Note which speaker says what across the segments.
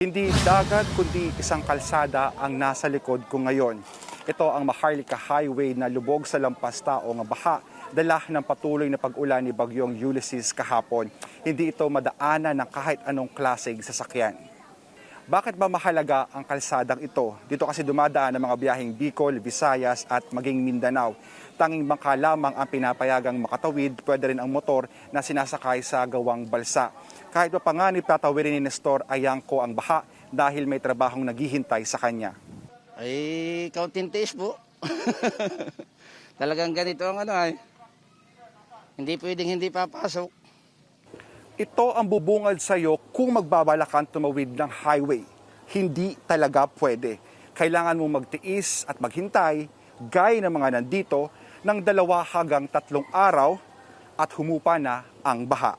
Speaker 1: Hindi dagat kundi isang kalsada ang nasa likod ko ngayon. Ito ang Maharlika Highway na lubog sa lampas tao nga baha dala ng patuloy na pag-ulan ni Bagyong Ulysses kahapon. Hindi ito madaanan ng kahit anong klaseng sasakyan. Bakit ba mahalaga ang kalsadang ito? Dito kasi dumadaan ang mga biyaheng Bicol, Visayas at maging Mindanao. Tanging bangka lamang ang pinapayagang makatawid, pwede rin ang motor na sinasakay sa gawang balsa. Kahit pa panganib tatawirin ni Nestor Ayangko ang baha dahil may trabahong naghihintay sa kanya.
Speaker 2: Ay, kaunting tiis po. Talagang ganito ang ano ay. Hindi pwedeng hindi papasok.
Speaker 1: Ito ang bubungad sa iyo kung magbabalakan tumawid ng highway. Hindi talaga pwede. Kailangan mong magtiis at maghintay, gaya ng mga nandito, ng dalawa hanggang tatlong araw at humupa na ang baha.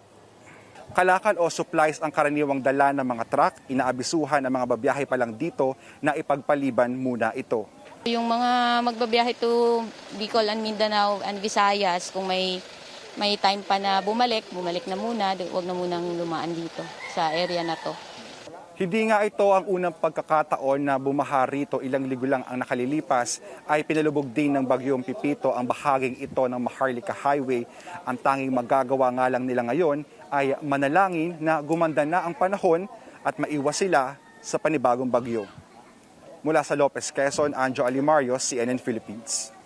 Speaker 1: Kalakal o supplies ang karaniwang dala ng mga truck, inaabisuhan ang mga babiyahe pa lang dito na ipagpaliban muna ito.
Speaker 3: Yung mga magbabiyahe to Bicol and Mindanao and Visayas, kung may may time pa na bumalik, bumalik na muna, huwag na munang lumaan dito sa area na to.
Speaker 1: Hindi nga ito ang unang pagkakataon na bumaha rito ilang linggo lang ang nakalilipas ay pinalubog din ng bagyong Pipito ang bahaging ito ng Maharlika Highway. Ang tanging magagawa nga lang nila ngayon ay manalangin na gumanda na ang panahon at maiwas sila sa panibagong bagyo. Mula sa Lopez, Quezon, Anjo Alimario, CNN Philippines.